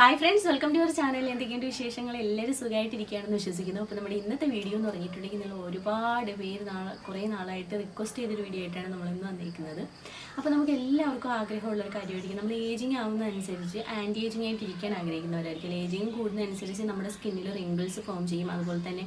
Hi friends welcome to your channel എന്തൊക്കെയുണ്ട് വിശേഷങ്ങൾ? എല്ലാവരും സുഖമായിട്ടിരിക്കുകയാണെന്ന് വിശ്വസിക്കുന്നു. അപ്പോൾ നമ്മുടെ ഇന്നത്തെ വീഡിയോ എന്ന് പറഞ്ഞിട്ടുണ്ടെങ്കിൽ നിങ്ങൾ ഒരുപാട് പേര് നാളെ കുറേ നാളായിട്ട് റിക്വസ്റ്റ് ചെയ്തൊരു വീഡിയോ ആയിട്ടാണ് നമ്മൾ ഇന്ന് വന്നിരിക്കുന്നത്. അപ്പോൾ നമുക്ക് എല്ലാവർക്കും ആഗ്രഹമുള്ള ഒരു കാര്യമായിരിക്കും. നമ്മൾ ഏജിങ് ആവുന്നതനുസരിച്ച് ആന്റി ഏജിങ് ആയിട്ട് ഇരിക്കാൻ ആഗ്രഹിക്കുന്നവരായിരിക്കും. ഏജിങ് കൂടുന്നതനുസരിച്ച് നമ്മുടെ സ്കിന്നിൽ റിങ്കിൾസ് ഫോം ചെയ്യും. അതുപോലെ തന്നെ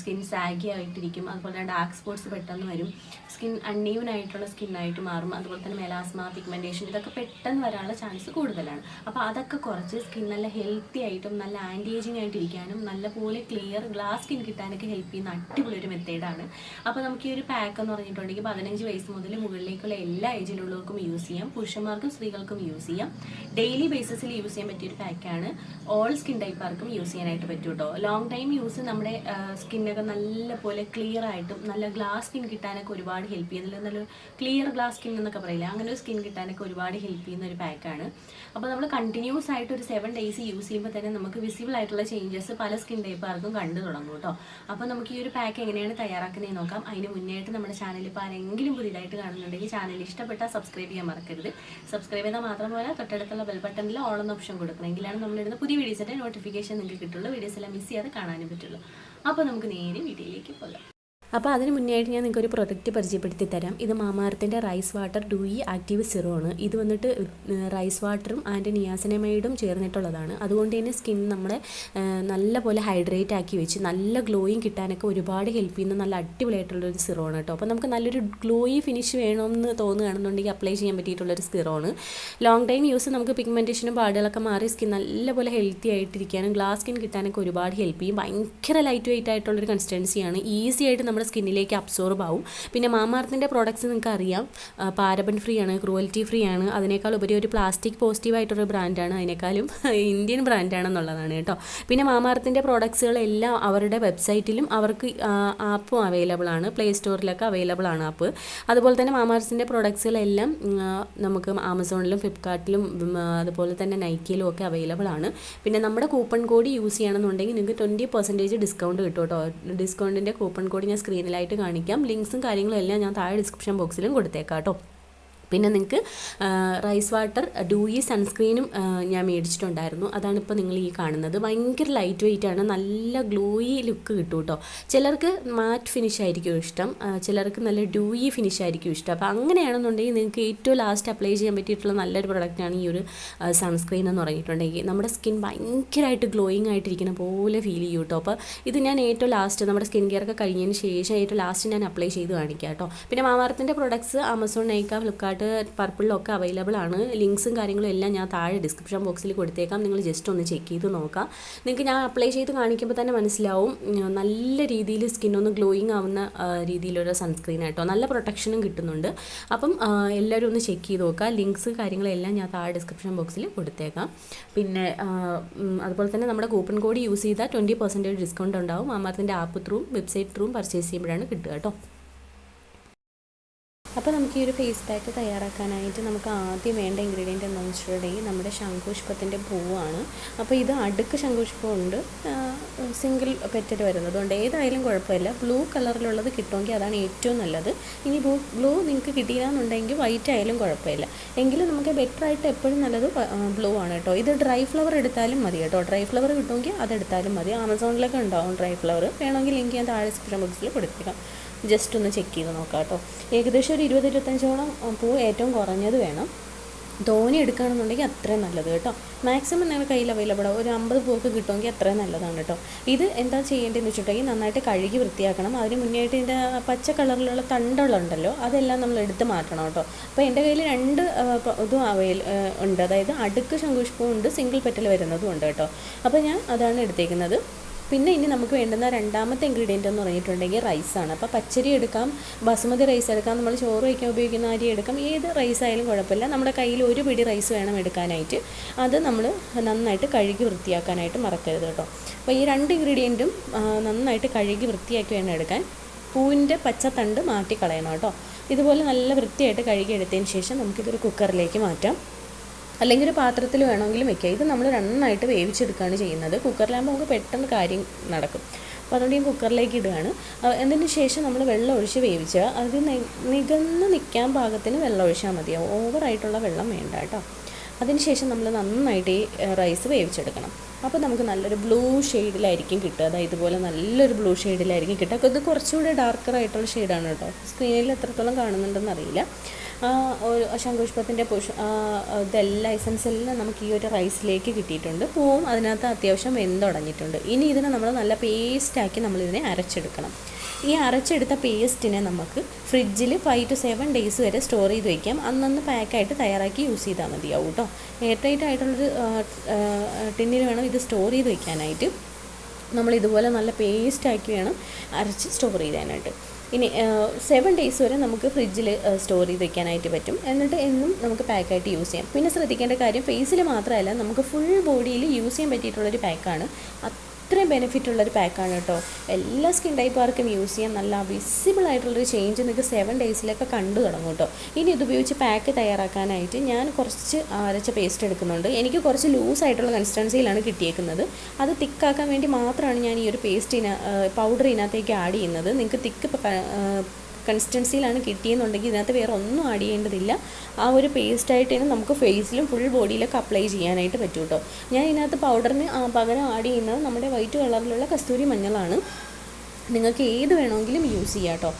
സ്കിൻ സാഗി ആയിട്ടിരിക്കും. അതുപോലെ ഡാർക്ക് സ്പോട്ട്സ് പെട്ടെന്ന് വരും. സ്കിൻ അൺഈവൻ ആയിട്ടുള്ള സ്കിന്നായിട്ട് മാറും. അതുപോലെ തന്നെ മെലാസ്മ പിഗ്മെന്റേഷൻ ഇതൊക്കെ പെട്ടെന്ന് വരാനുള്ള ചാൻസ് കൂടുതലാണ്. അപ്പോൾ അതൊക്കെ കുറച്ച് സ്കിൻ നല്ല ഹെൽത്തി ആയിട്ടും നല്ല ആന്റി ഏജിങ് ആയിട്ട് ഇരിക്കാനും നല്ലപോലെ ക്ലിയർ ഗ്ലാസ് സ്കിൻ കിട്ടാനൊക്കെ ഹെൽപ്പ് ചെയ്യുന്ന അടിപൊളി ഒരു മെത്തേഡാണ് അപ്പോൾ നമുക്ക് ഈ ഒരു പാക്ക് എന്ന് പറഞ്ഞിട്ടുണ്ടെങ്കിൽ പതിനഞ്ച് വയസ്സ് മുതൽ മുകളിലേക്കുള്ള എല്ലാ ഏജിലുള്ളവർക്കും യൂസ് ചെയ്യാം. പുരുഷന്മാർക്കും സ്ത്രീകൾക്കും യൂസ് ചെയ്യാം. ഡെയിലി ബേസിസിൽ യൂസ് ചെയ്യാൻ പറ്റിയ ഒരു പാക്കാണ് ഓൾ സ്കിൻ ടൈപ്പാർക്കും യൂസ് ചെയ്യാനായിട്ട് പറ്റും കേട്ടോ ലോങ് ടൈം യൂസ് നമ്മുടെ സ്കിന്നൊക്കെ നല്ല പോലെ ക്ലിയർ ആയിട്ടും നല്ല ഗ്ലാസ് സ്കിൻ കിട്ടാനൊക്കെ ഒരുപാട് ഹെൽപ്പ് ചെയ്യുന്നില്ല നല്ല ക്ലിയർ ഗ്ലാസ് സ്കിൻ എന്നൊക്കെ പറയില്ല അങ്ങനെ ഒരു സ്കിൻ കിട്ടാനൊക്കെ ഒരുപാട് ഹെൽപ്പ് ചെയ്യുന്ന ഒരു പാക്കാണ് അപ്പോൾ നമ്മൾ കണ്ടിന്യൂസ് ആയിട്ട് ഒരു സെവൻ ഡേയ്സ് യൂസ് ചെയ്യുമ്പോൾ തന്നെ നമുക്ക് വിസിബിൾ ആയിട്ടുള്ള ചേഞ്ചസ് പല സ്കിൻ ടൈപ്പുകാർക്കും കണ്ടു തുടങ്ങും കേട്ടോ അപ്പോൾ നമുക്ക് ഈ ഒരു പാക്ക് എങ്ങനെയാണ് തയ്യാറാക്കുന്നത് നോക്കാം. അതിന് മുന്നേയായിട്ട് നമ്മുടെ ചാനൽ ഇപ്പോൾ ആരെങ്കിലും പുതിയതായിട്ട് കാണുന്നുണ്ടെങ്കിൽ ചാനൽ ഇഷ്ടപ്പെട്ടാൽ സബ്സ്ക്രൈബ് ചെയ്യാൻ മറക്കരുത്. സബ്സ്ക്രൈബ് ചെയ്താൽ മാത്രം പോലെ തൊട്ടടുത്തുള്ള ബെൽ ബട്ടണിൽ ഓൾ എന്ന ഓപ്ഷൻ കൊടുക്കണമെങ്കിലാണ് നമ്മളിടുന്ന പുതിയ വീഡിയോസിന്റെ നോട്ടിഫിക്കേഷൻ നിങ്ങൾക്ക് കിട്ടുള്ളൂ. വീഡിയോസ് എല്ലാം മിസ് ചെയ്യാതെ കാണാനും പറ്റുള്ളൂ. അപ്പോൾ നമുക്ക് നേരെ വീഡിയോയിലേക്ക് പോകാം. അപ്പോൾ അതിന് മുന്നേ ആയിട്ട് ഞാൻ നിങ്ങൾക്ക് ഒരു പ്രൊഡക്റ്റ് പരിചയപ്പെടുത്തി തരാം ഇത് മാമാർത്തിന്റെ rice water dewy active Syro ആണ്. ഇത് വന്നിട്ട് റൈസ് വാട്ടറും ആൻഡ് നിയാസനമൈഡും ചേർന്നിട്ടുള്ളതാണ്. അതുകൊണ്ട് തന്നെ സ്കിൻ നമ്മളെ നല്ല പോലെ ഹൈഡ്രേറ്റ് ആക്കി വെച്ച് നല്ല ഗ്ലോയിങ് കിട്ടാനൊക്കെ ഒരുപാട് ഹെൽപ്പ് ചെയ്യുന്ന നല്ല അടിപൊളിയായിട്ടുള്ളൊരു സിറോ ആണ് കേട്ടോ. അപ്പോൾ നമുക്ക് നല്ലൊരു ഗ്ലോയി ഫിനിഷ് വേണമെന്ന് തോന്നുകയാണെന്നുണ്ടെങ്കിൽ അപ്ലൈ ചെയ്യാൻ പറ്റിയിട്ടുള്ളൊരു സിറോ ആണ്. ലോങ് ടൈം യൂസ് നമുക്ക് പിഗ്മെന്റേഷനും പാടുകളൊക്കെ മാറി സ്കിൻ നല്ലപോലെ ഹെൽത്തി ആയിട്ടിരിക്കാനും ഗ്ലാസ് സ്കിൻ കിട്ടാനൊക്കെ ഒരുപാട് ഹെൽപ്പ് ചെയ്യും. ഭയങ്കര ലൈറ്റ് വെയിറ്റ് ആയിട്ടുള്ളൊരു കൺസിസ്റ്റൻസിയാണ് ഈസി ആയിട്ട് നമ്മുടെ സ്കിന്നിലേക്ക് അബ്സോർബ് ആവും. പിന്നെ മാമാർത്തിന്റെ പ്രോഡക്റ്റ്സ് നിങ്ങൾക്ക് അറിയാം പാരബൻ ഫ്രീ ആണ് ക്രൂവൽറ്റി ഫ്രീ ആണ്. അതിനേക്കാൾ ഉപരി ഒരു പ്ലാസ്റ്റിക് പോസിറ്റീവ് ആയിട്ടൊരു ബ്രാൻഡാണ് അതിനേക്കാളും ഇന്ത്യൻ ബ്രാൻഡാണെന്നുള്ളതാണ് കേട്ടോ. പിന്നെ മാമാർത്തിന്റെ പ്രോഡക്ട്സുകളെല്ലാം അവരുടെ വെബ്സൈറ്റിലും അവർക്ക് ആപ്പും അവൈലബിൾ ആണ്. പ്ലേ സ്റ്റോറിലൊക്കെ അവൈലബിൾ ആണ് ആപ്പ് അതുപോലെ തന്നെ മാമാർത്തിന്റെ പ്രോഡക്ട്സുകളെല്ലാം നമുക്ക് ആമസോണിലും ഫ്ലിപ്കാർട്ടിലും അതുപോലെ തന്നെ നൈക്കിയിലും ഒക്കെ അവൈലബിൾ ആണ്. പിന്നെ നമ്മുടെ കൂപ്പൺ കോഡ് യൂസ് ചെയ്യണമെന്നുണ്ടെങ്കിൽ നിങ്ങൾക്ക് ട്വന്റി പെർസെന്റേജ് ഡിസ്കൗണ്ട് കിട്ടും കേട്ടോ. ഡിസ്കൗണ്ടിന്റെ കൂപ്പൺ കോഡ് ഞാൻ സ്ക്രീനിലായിട്ട് കാണിക്കാം. ലിങ്ക്സും കാര്യങ്ങളും എല്ലാം ഞാൻ താഴെ ഡിസ്ക്രിപ്ഷൻ ബോക്സിലും കൊടുത്തേക്കാം കേട്ടോ. പിന്നെ നിങ്ങൾക്ക് റൈസ് വാട്ടർ ഡൂയി സൺസ്ക്രീനും ഞാൻ മേടിച്ചിട്ടുണ്ടായിരുന്നു. അതാണ് ഇപ്പോൾ നിങ്ങൾ ഈ കാണുന്നത്. ഭയങ്കര ലൈറ്റ് വെയിറ്റ് ആണ്. നല്ല ഗ്ലോയി ലുക്ക് കിട്ടും കേട്ടോ ചിലർക്ക് മാറ്റ് ഫിനിഷ് ആയിരിക്കും ഇഷ്ടം. ചിലർക്ക് നല്ല ഡൂയി ഫിനിഷ് ആയിരിക്കും ഇഷ്ടം. അപ്പോൾ അങ്ങനെയാണെന്നുണ്ടെങ്കിൽ നിങ്ങൾക്ക് ഏറ്റവും ലാസ്റ്റ് അപ്ലൈ ചെയ്യാൻ പറ്റിയിട്ടുള്ള നല്ലൊരു പ്രൊഡക്റ്റാണ് ഈ ഒരു സൺസ്ക്രീൻ എന്ന് പറഞ്ഞിട്ടുണ്ടെങ്കിൽ. നമ്മുടെ സ്കിൻ ഭയങ്കരമായിട്ട് ഗ്ലോയിങ് ആയിട്ടിരിക്കുന്ന പോലെ ഫീൽ ചെയ്യും കേട്ടോ അപ്പോൾ ഇത് ഞാൻ ഏറ്റവും ലാസ്റ്റ് നമ്മുടെ സ്കിൻ കെയർ ഒക്കെ കഴിഞ്ഞതിന് ശേഷം ഏറ്റവും ലാസ്റ്റ് ഞാൻ അപ്ലൈ ചെയ്ത് കാണിക്കാം കേട്ടോ പിന്നെ മാമാർത്തിന്റെ products Amazon Nykaa Flipkart Flipkart പർപ്പിളിലൊക്കെ available ആണ് ലിങ്ക്സും കാര്യങ്ങളും എല്ലാം ഞാൻ താഴെ ഡിസ്ക്രിപ്ഷൻ ബോക്സിൽ കൊടുത്തേക്കാം. നിങ്ങൾ ജസ്റ്റ് ഒന്ന് ചെക്ക് ചെയ്ത് നോക്കാം. നിങ്ങൾക്ക് ഞാൻ അപ്ലൈ ചെയ്ത് കാണിക്കുമ്പോൾ തന്നെ മനസ്സിലാവും. നല്ല രീതിയിൽ സ്കിന്നൊന്ന് ഗ്ലോയിങ് ആവുന്ന രീതിയിലൊരു സൺസ്ക്രീൻ ആയിട്ടോ നല്ല പ്രൊട്ടക്ഷനും കിട്ടുന്നുണ്ട്. അപ്പം എല്ലാവരും ഒന്ന് ചെക്ക് ചെയ്ത് നോക്കുക ലിങ്ക്സ് കാര്യങ്ങളെല്ലാം ഞാൻ താഴെ ഡിസ്ക്രിപ്ഷൻ ബോക്സിൽ കൊടുത്തേക്കാം. പിന്നെ അതുപോലെ തന്നെ നമ്മുടെ കൂപ്പൺ കോഡ് യൂസ് ചെയ്താൽ ട്വന്റി പെർസെന്റേജ് ഡിസ്കൗണ്ട് ഉണ്ടാവും. മാമാർത്തിന്റെ ആപ്പ് ത്രൂവും വെബ്സൈറ്റ് ത്രൂവും പർച്ചേസ് ചെയ്യുമ്പോഴാണ് കിട്ടുക കേട്ടോ. അപ്പോൾ നമുക്ക് ഈ ഒരു ഫേസ് പാക്ക് തയ്യാറാക്കാനായിട്ട് നമുക്ക് ആദ്യം വേണ്ട ഇൻഗ്രീഡിയന്റ് എന്താണെന്ന് വെച്ചിട്ടുണ്ടെങ്കിൽ നമ്മുടെ ശംഖുഷ്പത്തിന്റെ പൂവാണ്. അപ്പോൾ ഇത് അടുക്ക് ശംഖുഷ്പമുണ്ട് സിംഗിൾ പെറ്റൽ വരുന്നത് അതുകൊണ്ട് ഏതായാലും കുഴപ്പമില്ല. ബ്ലൂ കളറിലുള്ളത് കിട്ടുമെങ്കിൽ അതാണ് ഏറ്റവും നല്ലത്. ഇനി ബ്ലൂ ബ്ലൂ നിങ്ങൾക്ക് കിട്ടിയില്ലാന്നുണ്ടെങ്കിൽ വൈറ്റ് ആയാലും കുഴപ്പമില്ല. എങ്കിലും നമുക്ക് ബെറ്റർ ആയിട്ട് എപ്പോഴും നല്ലത് ബ്ലൂ ആണ് കേട്ടോ. ഇത് ഡ്രൈ ഫ്ലവർ എടുത്താലും മതി കേട്ടോ. ഡ്രൈ ഫ്ലവർ കിട്ടുമെങ്കിൽ അതെടുത്താലും മതി. ആമസോണിലൊക്കെ ഉണ്ടാവും ഡ്രൈ ഫ്ലവർ വേണമെങ്കിൽ ലിങ്ക് ഞാൻ താഴെ ഡിസ്ക്രിപ്ഷൻ ബോക്സിൽ കൊടുത്തേക്കാം. ജസ്റ്റ് ഒന്ന് ചെക്ക് ചെയ്ത് നോക്കാം കേട്ടോ. ഏകദേശം ഒരു ഇരുപത് ഇരുപത്തഞ്ചോളം പൂ ഏറ്റവും കുറഞ്ഞത് വേണം. ധോനി എടുക്കുകയാണെന്നുണ്ടെങ്കിൽ അത്രയും നല്ലത് കേട്ടോ. മാക്സിമം നിങ്ങളുടെ കയ്യിൽ അവൈലബിൾ ആവും ഒരു അമ്പത് പൂക്ക് കിട്ടുമെങ്കിൽ അത്രയും നല്ലതാണ് കേട്ടോ. ഇത് എന്താ ചെയ്യേണ്ടതെന്ന് വെച്ചിട്ടുണ്ടെങ്കിൽ നന്നായിട്ട് കഴുകി വൃത്തിയാക്കണം. അതിന് മുന്നേ ആയിട്ട് ഇതിന്റെ പച്ച കളറിലുള്ള തണ്ടുകളുണ്ടല്ലോ അതെല്ലാം നമ്മൾ എടുത്ത് മാറ്റണം കേട്ടോ. അപ്പോൾ എന്റെ കയ്യിൽ രണ്ട് ഇതും അവൈൽ ഉണ്ട്. അതായത് അടുക്ക് ശങ്കുഷ്പൂ ഉണ്ട് സിംഗിൾ പെറ്റൽ വരുന്നതും ഉണ്ട് കേട്ടോ. അപ്പോൾ ഞാൻ അതാണ് എടുത്തേക്കുന്നത്. പിന്നെ ഇനി നമുക്ക് വേണ്ടുന്ന രണ്ടാമത്തെ ഇൻഗ്രീഡിയന്റ് എന്ന് പറഞ്ഞിട്ടുണ്ടെങ്കിൽ റൈസാണ് അപ്പോൾ പച്ചരി എടുക്കാം ബസുമതി റൈസ് എടുക്കാം നമ്മൾ ചോറ് വയ്ക്കാൻ ഉപയോഗിക്കുന്ന അരി എടുക്കാം ഏത് റൈസ് ആയാലും കുഴപ്പമില്ല. നമ്മുടെ കയ്യിൽ ഒരു പിടി റൈസ് വേണം എടുക്കാനായിട്ട്. അത് നമ്മൾ നന്നായിട്ട് കഴുകി വൃത്തിയാക്കാനായിട്ട് മറക്കരുത് കേട്ടോ. അപ്പോൾ ഈ രണ്ട് ഇൻഗ്രീഡിയന്റും നന്നായിട്ട് കഴുകി വൃത്തിയാക്കി വേണം എടുക്കാൻ. പൂവിന്റെ പച്ചത്തണ്ട് മാറ്റി കളയണം കേട്ടോ. ഇതുപോലെ നല്ല വൃത്തിയായിട്ട് കഴുകി എടുത്തതിന് ശേഷം നമുക്കിതൊരു കുക്കറിലേക്ക് മാറ്റാം. അല്ലെങ്കിൽ ഒരു പാത്രത്തിൽ വേണമെങ്കിലും വെക്കുക. ഇത് നമ്മൾ നന്നായിട്ട് വേവിച്ചെടുക്കുകയാണ് ചെയ്യുന്നത്. കുക്കറിലാകുമ്പോൾ നമുക്ക് പെട്ടെന്ന് കാര്യം നടക്കും. അപ്പോൾ അതുകൊണ്ട് ഞാൻ കുക്കറിലേക്ക് ഇടുകയാണ്. അതിന് ശേഷം നമ്മൾ വെള്ളം ഒഴിച്ച് വേവിച്ചാൽ അത് നികന്ന് നിൽക്കാൻ പാകത്തിന് വെള്ളം ഒഴിച്ചാൽ മതിയാവും. ഓവറായിട്ടുള്ള വെള്ളം വേണ്ട കേട്ടോ. അതിനുശേഷം നമ്മൾ നന്നായിട്ട് ഈ റൈസ് വേവിച്ചെടുക്കണം. അപ്പോൾ നമുക്ക് നല്ലൊരു ബ്ലൂ ഷെയ്ഡിലായിരിക്കും കിട്ടുക. അതായത് ഇതുപോലെ നല്ലൊരു ബ്ലൂ ഷെയ്ഡിലായിരിക്കും കിട്ടുക. അപ്പോൾ ഇത് കുറച്ചുകൂടി ഡാർക്കറായിട്ടുള്ള ഷെയ്ഡാണ് കേട്ടോ. സ്ക്രീനിൽ എത്രത്തോളം കാണുന്നുണ്ടെന്ന് അറിയില്ല. ഒരു ശംഖുഷ്പത്തിന്റെ ഇതെല്ലാം എസൻസ് എല്ലാം നമുക്ക് ഈ ഒരു റൈസിലേക്ക് കിട്ടിയിട്ടുണ്ട്. പൂവും അതിനകത്ത് അത്യാവശ്യം വെന്തുടങ്ങിയിട്ടുണ്ട്. ഇനി ഇതിനെ നമ്മൾ നല്ല പേസ്റ്റാക്കി നമ്മളിതിനെ അരച്ചെടുക്കണം. ഈ അരച്ചെടുത്ത പേസ്റ്റിനെ നമുക്ക് ഫ്രിഡ്ജിൽ ഫൈവ് ടു സെവൻ ഡേയ്സ് വരെ സ്റ്റോർ ചെയ്ത് വയ്ക്കാം അന്നന്ന് പാക്കായിട്ട് തയ്യാറാക്കി യൂസ് ചെയ്താൽ മതിയാവും കേട്ടോ എയർ ടൈറ്റ് ആയിട്ടുള്ളൊരു ടിന്നിൽ വേണം ഇത് സ്റ്റോർ ചെയ്ത് വയ്ക്കാനായിട്ട് നമ്മൾ ഇതുപോലെ നല്ല പേസ്റ്റാക്കി വേണം അരച്ച് സ്റ്റോർ ചെയ്യാനായിട്ട് ഇനി സെവൻ ഡേയ്സ് വരെ നമുക്ക് ഫ്രിഡ്ജിൽ സ്റ്റോർ ചെയ്ത് വെക്കാനായിട്ട് പറ്റും. എന്നിട്ട് എന്നും നമുക്ക് പാക്കായിട്ട് യൂസ് ചെയ്യാം. പിന്നെ ശ്രദ്ധിക്കേണ്ട കാര്യം ഫേസിൽ മാത്രമല്ല നമുക്ക് ഫുൾ ബോഡിയിൽ യൂസ് ചെയ്യാൻ പറ്റിയിട്ടുള്ളൊരു പാക്കാണ് അത്രയും ബെനിഫിറ്റ് ഉള്ളൊരു പാക്കാണ് കേട്ടോ എല്ലാ സ്കിൻ ടൈപ്പുകാർക്കും യൂസ് ചെയ്യാൻ നല്ല വിസിബിൾ ആയിട്ടുള്ളൊരു ചേഞ്ച് നിങ്ങൾക്ക് സെവൻ ഡേയ്സിലൊക്കെ കണ്ടു തുടങ്ങും കേട്ടോ ഇനി ഇതുപയോഗിച്ച് പാക്ക് തയ്യാറാക്കാനായിട്ട് ഞാൻ കുറച്ച് അരച്ച പേസ്റ്റ് എടുക്കുന്നുണ്ട്. എനിക്ക് കുറച്ച് ലൂസ് ആയിട്ടുള്ള കൺസിസ്റ്റൻസിയിലാണ് കിട്ടിയേക്കുന്നത്. അത് തിക്കാക്കാൻ വേണ്ടി മാത്രമാണ് ഞാൻ ഈ ഒരു പേസ്റ്റ് പൗഡർ ഇതിനകത്തേക്ക് ആഡ് ചെയ്യുന്നത്. നിങ്ങൾക്ക് തിക്ക് കൺസിസ്റ്റൻസിയിലാണ് കിട്ടിയെന്നുണ്ടെങ്കിൽ ഇതിനകത്ത് വേറെ ഒന്നും ആഡ് ചെയ്യേണ്ടതില്ല. ആ ഒരു പേസ്റ്റായിട്ട് തന്നെ നമുക്ക് ഫേസിലും ഫുൾ ബോഡിയിലൊക്കെ അപ്ലൈ ചെയ്യാനായിട്ട് പറ്റും കേട്ടോ ഞാൻ ഇതിനകത്ത് പൗഡറിന് പകരം ആഡ് ചെയ്യുന്നത് നമ്മുടെ വൈറ്റ് കളറിലുള്ള കസ്തൂരി മഞ്ഞളാണ്. നിങ്ങൾക്ക് ഏത് വേണമെങ്കിലും യൂസ് ചെയ്യാം കേട്ടോ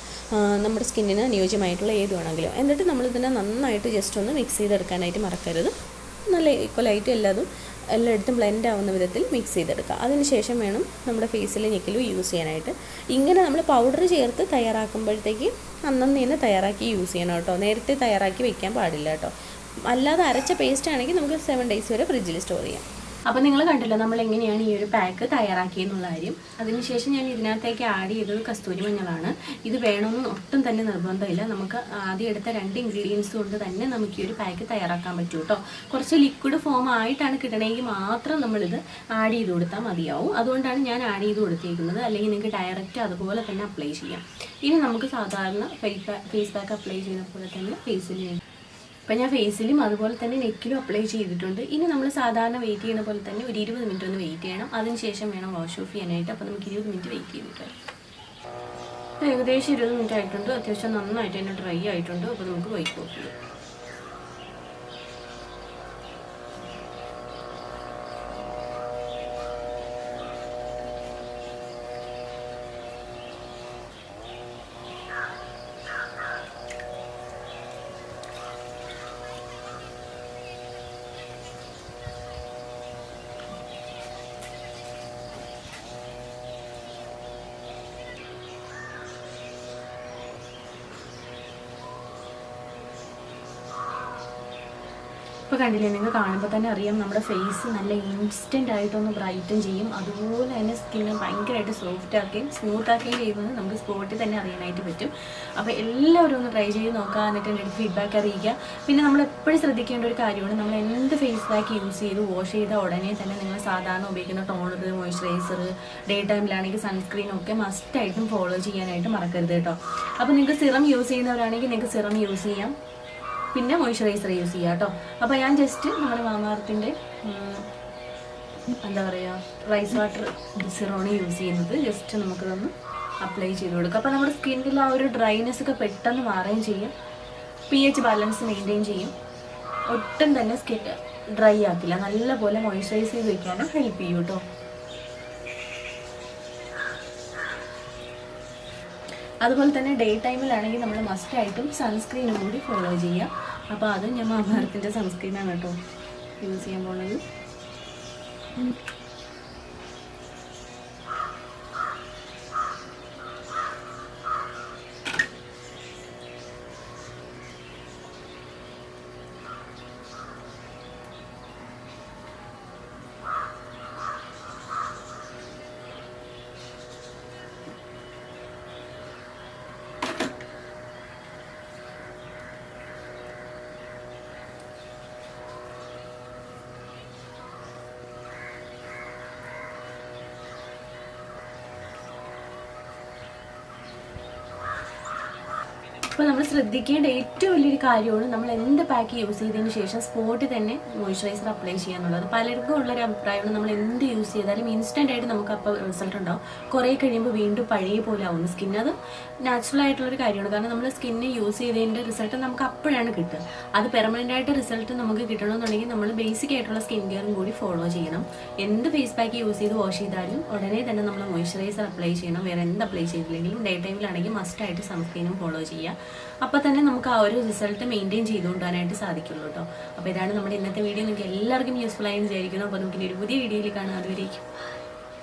നമ്മുടെ സ്കിന്നിന് അനുയോജ്യമായിട്ടുള്ള ഏത് വേണമെങ്കിലും. എന്നിട്ട് നമ്മളിതിനെ നന്നായിട്ട് ജസ്റ്റ് ഒന്ന് മിക്സ് ചെയ്തെടുക്കാനായിട്ട് മറക്കരുത്. നല്ല ഈക്വലായിട്ട് എല്ലാതും എല്ലായിടത്തും ബ്ലെൻഡ് ആവുന്ന വിധത്തിൽ മിക്സ് ചെയ്തെടുക്കുക. അതിനുശേഷം വേണം നമ്മുടെ ഫേസിൽ ഞെക്കിലും യൂസ് ചെയ്യാനായിട്ട്. ഇങ്ങനെ നമ്മൾ പൗഡർ ചേർത്ത് തയ്യാറാക്കുമ്പോഴത്തേക്ക് അന്നന്ന് തന്നെ തയ്യാറാക്കി യൂസ് ചെയ്യണം കേട്ടോ. നേരത്തെ തയ്യാറാക്കി വെക്കാൻ പാടില്ല കേട്ടോ. അല്ലാതെ അരച്ച പേസ്റ്റ് ആണെങ്കിൽ നമുക്ക് സെവൻ ഡേയ്സ് വരെ ഫ്രിഡ്ജിൽ സ്റ്റോർ ചെയ്യാം. അപ്പോൾ നിങ്ങൾ കണ്ടല്ലോ നമ്മൾ എങ്ങനെയാണ് ഈ ഒരു പാക്ക് തയ്യാറാക്കിയെന്നുള്ള കാര്യം? അതിനുശേഷം ഞാൻ ഇതിനകത്തേക്ക് ആഡ് ചെയ്തത് കസ്തൂരി മഞ്ഞളാണ്. ഇത് വേണമെന്ന് ഒട്ടും തന്നെ നിർബന്ധമില്ല. നമുക്ക് ആദ്യം എടുത്ത രണ്ട് ഇൻഗ്രീഡിയൻസ് കൊണ്ട് തന്നെ നമുക്ക് ഈ ഒരു പാക്ക് തയ്യാറാക്കാൻ പറ്റും കേട്ടോ കുറച്ച് ലിക്വിഡ് ഫോം ആയിട്ടാണ് കിട്ടണമെങ്കിൽ മാത്രം നമ്മളിത് ആഡ് ചെയ്ത് കൊടുത്താൽ മതിയാവും. അതുകൊണ്ടാണ് ഞാൻ ആഡ് ചെയ്ത് കൊടുത്തേക്കുന്നത്. അല്ലെങ്കിൽ നിങ്ങൾക്ക് ഡയറക്റ്റ് അതുപോലെ തന്നെ അപ്ലൈ ചെയ്യാം. ഇനി നമുക്ക് സാധാരണ ഫേസ് ഫേസ് പാക്ക് അപ്ലൈ ചെയ്യുന്ന പോലെ തന്നെ ഫേസിൽ അപ്പം ഞാൻ ഫേസിലും അതുപോലെ തന്നെ നെക്കിലും അപ്ലൈ ചെയ്തിട്ടുണ്ട്. ഇനി നമ്മൾ സാധാരണ വെയിറ്റ് ചെയ്യുന്ന പോലെ തന്നെ ഒരു ഇരുപത് മിനിറ്റ് ഒന്ന് വെയിറ്റ് ചെയ്യണം. അതിനുശേഷം വേണം വാഷ് ഓഫ് ചെയ്യാനായിട്ട്. അപ്പോൾ നമുക്ക് ഇരുപത് മിനിറ്റ് വെയിറ്റ് ചെയ്തിട്ട് ഏകദേശം ഇരുപത് മിനിറ്റ് ആയിട്ടുണ്ട്. അത്യാവശ്യം നന്നായിട്ട് തന്നെ ഡ്രൈ ആയിട്ടുണ്ട്. അപ്പോൾ നമുക്ക് വൈറ്റ് ഓഫ് ചെയ്യാം. ഇപ്പോൾ കണ്ടില്ലേ നിങ്ങൾ കാണുമ്പോൾ തന്നെ അറിയാം നമ്മുടെ ഫേസ് നല്ല ഇൻസ്റ്റന്റ് ആയിട്ടൊന്ന് ബ്രൈറ്റൻ ചെയ്യും. അതുപോലെ തന്നെ സ്കിന്ന് ഭയങ്കരമായിട്ട് സോഫ്റ്റ് ആക്കുകയും സ്മൂത്ത് ആക്കുകയും ചെയ്യുന്നത് നമുക്ക് സ്പോട്ടിൽ തന്നെ അറിയാനായിട്ട് പറ്റും. അപ്പോൾ എല്ലാവരും ഒന്ന് ട്രൈ ചെയ്ത് നോക്കുക എന്നിട്ട് എന്റെ അടുത്ത് ഫീഡ്ബാക്ക് അറിയിക്കുക. പിന്നെ നമ്മൾ എപ്പോഴും ശ്രദ്ധിക്കേണ്ട ഒരു കാര്യമാണ് നമ്മൾ എന്ത് ഫേസ് പാക്ക് യൂസ് ചെയ്ത് വാഷ് ചെയ്ത ഉടനെ തന്നെ നിങ്ങൾ സാധാരണ ഉപയോഗിക്കുന്ന ടോണർ മോയ്സ്ചറൈസർ ഡേ ടൈമിലാണെങ്കിൽ സൺസ്ക്രീൻ ഒക്കെ മസ്റ്റായിട്ടും ഫോളോ ചെയ്യാനായിട്ട് മറക്കരുത് കേട്ടോ. അപ്പോൾ നിങ്ങൾക്ക് സിറം യൂസ് ചെയ്യുന്നവരാണെങ്കിൽ നിങ്ങൾക്ക് സിറം യൂസ് ചെയ്യാം. പിന്നെ മോയ്സ്ചറൈസർ യൂസ് ചെയ്യാം കേട്ടോ. അപ്പോൾ ഞാൻ ജസ്റ്റ് നമ്മുടെ മാമാർത്തിന്റെ എന്താ പറയുക റൈസ് വാട്ടർ സിറോണ് യൂസ് ചെയ്യുന്നത് ജസ്റ്റ് നമുക്കതൊന്ന് അപ്ലൈ ചെയ്ത് കൊടുക്കുക അപ്പോൾ നമ്മുടെ സ്കിന്നിൽ ആ ഒരു ഡ്രൈനെസ് ഒക്കെ പെട്ടെന്ന് മാറുകയും ചെയ്യും. പി എച്ച് ബാലൻസ് മെയിന്റെയിൻ ചെയ്യും. ഒട്ടും തന്നെ സ്കിൻ ഡ്രൈ ആക്കില്ല. നല്ലപോലെ മോയ്സ്ചറൈസ് ചെയ്ത് വെക്കാനും ഹെൽപ്പ് ചെയ്യും കേട്ടോ. അതുപോലെ തന്നെ ഡേ ടൈമിലാണെങ്കിൽ നമ്മൾ മസ്റ്റായിട്ടും സൺസ്ക്രീനും കൂടി ഫോളോ ചെയ്യാം. അപ്പോൾ അതും ഞാൻ മാമാർത്തിന്റെ സൺസ്ക്രീനാണ് കേട്ടോ യൂസ് ചെയ്യാൻ പോകുന്നത് അപ്പോൾ നമ്മൾ ശ്രദ്ധിക്കേണ്ട ഏറ്റവും വലിയൊരു കാര്യമാണ് നമ്മൾ എന്ത് പാക്ക് യൂസ് ചെയ്തതിന് ശേഷം സ്പോട്ടിൽ തന്നെ മോയ്സ്ചറൈസർ അപ്ലൈ ചെയ്യാന്നുള്ളത്. പലർക്കും ഉള്ളൊരു അഭിപ്രായമാണ് നമ്മൾ എന്ത് യൂസ് ചെയ്താലും ഇൻസ്റ്റന്റ് ആയിട്ട് നമുക്ക് അപ്പോൾ റിസൾട്ട് ഉണ്ടാവും. കുറേ കഴിയുമ്പോൾ വീണ്ടും പഴയ പോലെ ആവുന്നു സ്കിൻ അത് നാച്ചുറൽ ആയിട്ടുള്ളൊരു കാര്യമാണ്. കാരണം നമ്മൾ സ്കിന്ന് യൂസ് ചെയ്തതിന്റെ റിസൾട്ട് നമുക്ക് അപ്പോഴാണ് കിട്ടുക. അത് പെർമനന്റ് ആയിട്ട് റിസൾട്ട് നമുക്ക് കിട്ടണമെന്നുണ്ടെങ്കിൽ നമ്മൾ ബേസിക് ആയിട്ടുള്ള സ്കിൻ കെയറും കൂടി ഫോളോ ചെയ്യണം. എന്ത് ഫേസ് പാക്ക് യൂസ് ചെയ്ത് വാഷ് ചെയ്താലും ഉടനെ തന്നെ നമ്മൾ മോയ്സ്ചറൈസർ അപ്ലൈ ചെയ്യണം. വേറെ എന്ത് അപ്ലൈ ചെയ്തില്ലെങ്കിലും ഡേ ടൈമിലാണെങ്കിൽ മസ്റ്റായിട്ട് സൺസ്ക്രീനും ഫോളോ ചെയ്യുക. അപ്പോൾ തന്നെ നമുക്ക് ആ ഒരു റിസൾട്ട് മെയിന്റെയിൻ ചെയ്തുകൊണ്ടുവാനായിട്ട് സാധിക്കുള്ളൂ കേട്ടോ അപ്പോൾ ഇതാണ് നമ്മുടെ ഇന്നത്തെ വീഡിയോ നിങ്ങൾക്ക് എല്ലാവർക്കും യൂസ്ഫുൾ ആയി വിചാരിക്കുന്നു. അപ്പോൾ നമുക്ക് ഒരു പുതിയ വീഡിയോയിൽ കാണാം. അതുവരേക്കും.